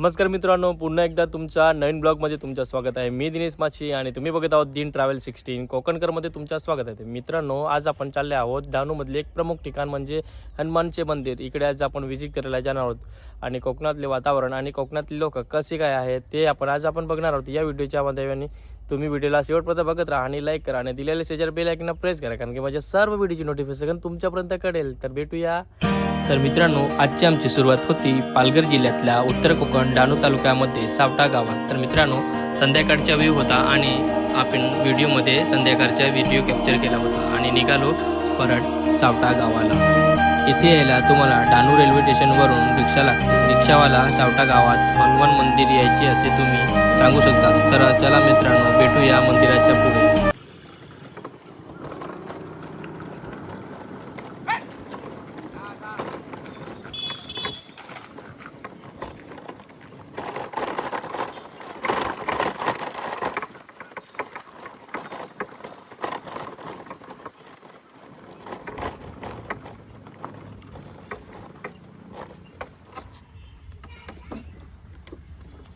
नमस्कार मित्रांनो पुन्हा एकदा तुमच्या नवीन ब्लॉगमध्ये तुमचं स्वागत आहे. मी दिनेश माची आणि तुम्ही बघत आहोत दिन ट्रॅव्हल सिक्स्टीन. कोकणकरमध्ये तुमचं स्वागत आहे. मित्रांनो आज आपण चालले आहोत डहाणूमधले एक प्रमुख ठिकाण म्हणजे हनुमानचे मंदिर. इकडे आज आपण व्हिजिट करायला जाणार आहोत. आणि कोकणातले वातावरण आणि कोकणातले लोक कसे काय आहेत ते आपण आज आपण बघणार आहोत. या व्हिडिओच्या माध्यमाने तुम्ही व्हिडिओला शेवटपर्यंत बघत राहा आणि लाईक करा आणि दिलेल्या शेजार बेल ऐकणं प्रेस करा. कारण की माझ्या सर्व व्हिडिओची नोटिफिकेशन तुमच्यापर्यंत कळेल. तर भेटूया. तर मित्रांनो आजची आमची सुरुवात होती पालघर जिल्ह्यातल्या उत्तर कोकण डहाणू तालुक्यामध्ये सावटा गावात. तर मित्रांनो संध्याकाळचा व्ह्यू होता आणि आपण व्हिडिओमध्ये संध्याकाळचा व्हिडिओ कॅप्चर केला होता आणि निघालो परत सावटा गावाला. इथे यायला तुम्हाला डहाणू रेल्वे स्टेशनवरून रिक्षा लागते. रिक्षावाला सावटा गावात हनुमान मंदिर यायचे असे तुम्ही सांगू शकता. तर चला मित्रांनो भेटूया मंदिराच्या पुढे.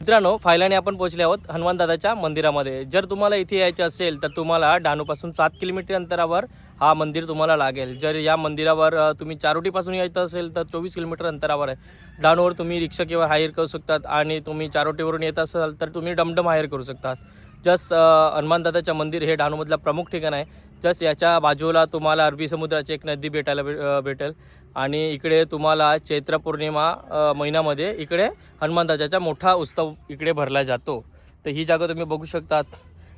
मित्रांनो फायलाने आपण पोहोचले आहोत हनुमान दादाच्या मंदिरामध्ये. जर तुम्हाला इथे यायचे असेल तर तुम्हाला डहाणूपासून सात किलोमीटर अंतरावर हा मंदिर तुम्हाला लागेल. जर या मंदिरावर तुम्ही चारोटीपासून यायचं असेल तर चोवीस किलोमीटर अंतरावर आहे. डहाणूवर तुम्ही रिक्षा किंवा हायर करू शकतात आणि तुम्ही चारोटीवरून येत असाल तर तुम्ही डमडम हायर करू शकतात. जस्ट हनुमानदादाचं मंदिर हे डहाणूमधलं प्रमुख ठिकाण आहे. जस्ट याच्या बाजूला तुम्हाला अरबी समुद्राची एक नदी भेटायला भेटेल. आणि इकडे तुम्हाला चैत्र पौर्णिमा महिन्यामध्ये इकडे हनुमानदाजाचा मोठा उत्सव इकडे भरला जातो. तर ही जागा तुम्ही बघू शकतात.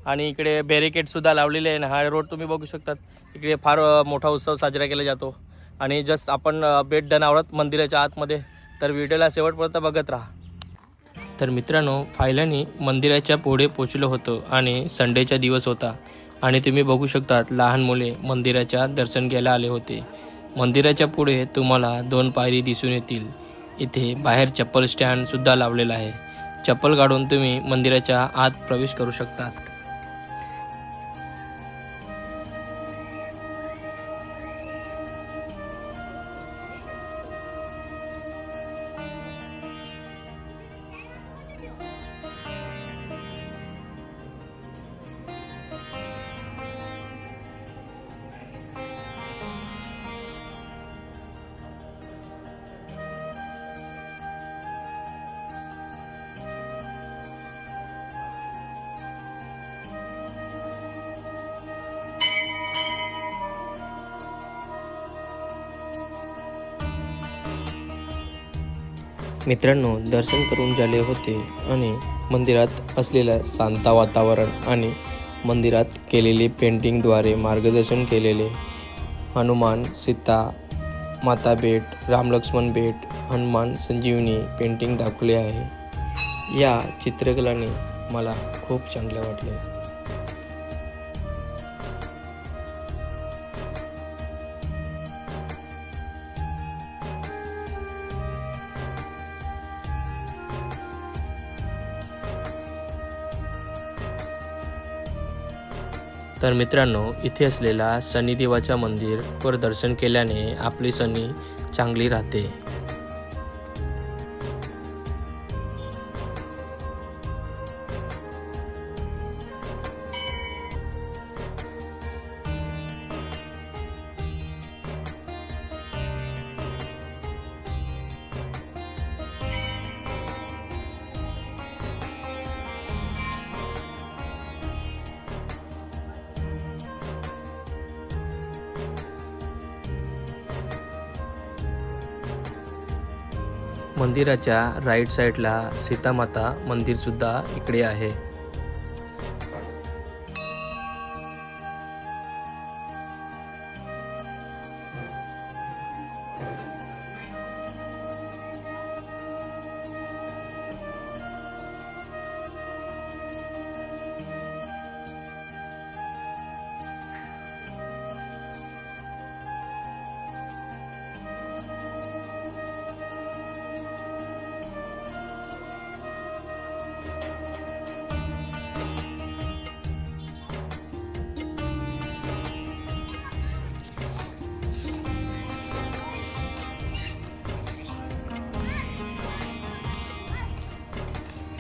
आणि इकडे बॅरिकेडसुद्धा लावलेले आहे. ना हा रोड तुम्ही बघू शकतात. इकडे फार मोठा उत्सव साजरा केला जातो. आणि जस्ट आपण बेट डनावरत मंदिराच्या आतमध्ये. तर व्हिडिओला शेवटपर्यंत बघत राहा. तर मित्रांनो फायलानी मंदिराच्या पुढे पोचलो होतो आणि संडेचा दिवस होता. आणि तुम्ही बघू शकतात लहान मुले मंदिराच्या दर्शन घ्यायला आले होते. मंदिराच्या पुढे तुम्हाला दोन पायरी दिसून येतील. इथे बाहेर चप्पल स्टँड सुद्धा लावलेला आहे. चप्पल काढून तुम्ही मंदिराच्या आत प्रवेश करू शकतात. मित्रांनो दर्शन करून झाले होते आणि मंदिरात असलेलं शांत वातावरण आणि मंदिरात केलेले पेंटिंगद्वारे मार्गदर्शन केलेले हनुमान सीता माता बेट रामलक्ष्मण बेट हनुमान संजीवनी पेंटिंग दाखवले आहे. या चित्रकलाने मला खूप चांगले वाटले. तर मित्रांनो इथे असलेला शनिदेवाच्या मंदिरवर दर्शन केल्याने आपली शनी चांगली राहते. मंदिराच्या राईट साईडला सीतामाता मंदिर सुद्धा इकडे आहे.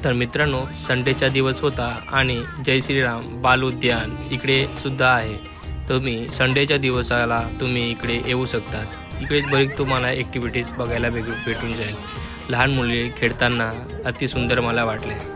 तर मित्रांनो संडेचा दिवस होता आणि जय श्रीराम बाल उद्यान इकडे सुद्धा आहे. तुम्ही संडेच्या दिवसाला तुम्ही इकडे येऊ शकतात. इकडे बरीच तुम्हाला ॲक्टिव्हिटीज बघायला भेटू भेटून जाईल. लहान मुली खेळताना अतिसुंदर मला वाटले.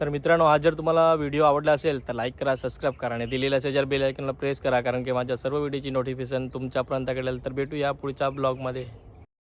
तर मित्रांनो आज जर तुम्हाला व्हिडिओ आवडला असेल तर लाईक करा सबस्क्राईब करा आणि दिलेल्या शेजार बेल आयकनला प्रेस करा कारण की माझ्या सर्व व्हिडिओची नोटिफिकेशन तुमच्यापर्यंत कळेल तर भेटूया पुढच्या ब्लॉगमध्ये